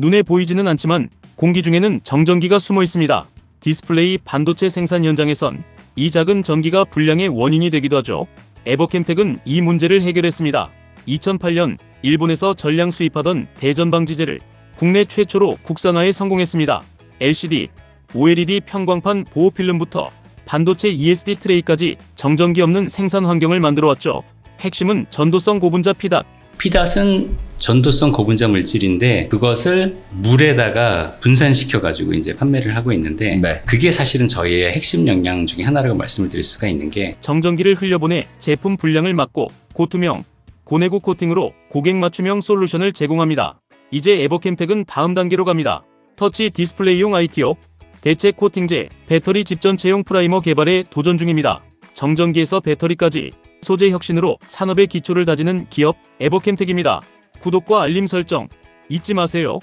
눈에 보이지는 않지만 공기 중에는 정전기가 숨어 있습니다. 디스플레이 반도체 생산 현장에선 이 작은 전기가 불량의 원인이 되기도 하죠. 에버캠텍은 이 문제를 해결했습니다. 2008년 일본에서 전량 수입하던 대전 방지제를 국내 최초로 국산화에 성공했습니다. LCD, OLED 편광판 보호 필름부터 반도체 ESD 트레이까지 정전기 없는 생산 환경을 만들어 왔죠. 핵심은 전도성 고분자 피닥, 피닷은 전도성 고분자 물질인데 그것을 물에다가 분산시켜 가지고 이제 판매를 하고 있는데 네. 그게 사실은 저희의 핵심 역량 중에 하나라고 말씀을 드릴 수가 있는 게 정전기를 흘려보내 제품 불량을 막고 고투명, 고내구 코팅으로 고객 맞춤형 솔루션을 제공합니다. 이제 에버캠텍은 다음 단계로 갑니다. 터치 디스플레이용 ITO, 대체 코팅제, 배터리 집전체용 프라이머 개발에 도전 중입니다. 정전기에서 배터리까지 소재 혁신으로 산업의 기초를 다지는 기업 에버캠텍입니다. 구독과 알림 설정 잊지 마세요.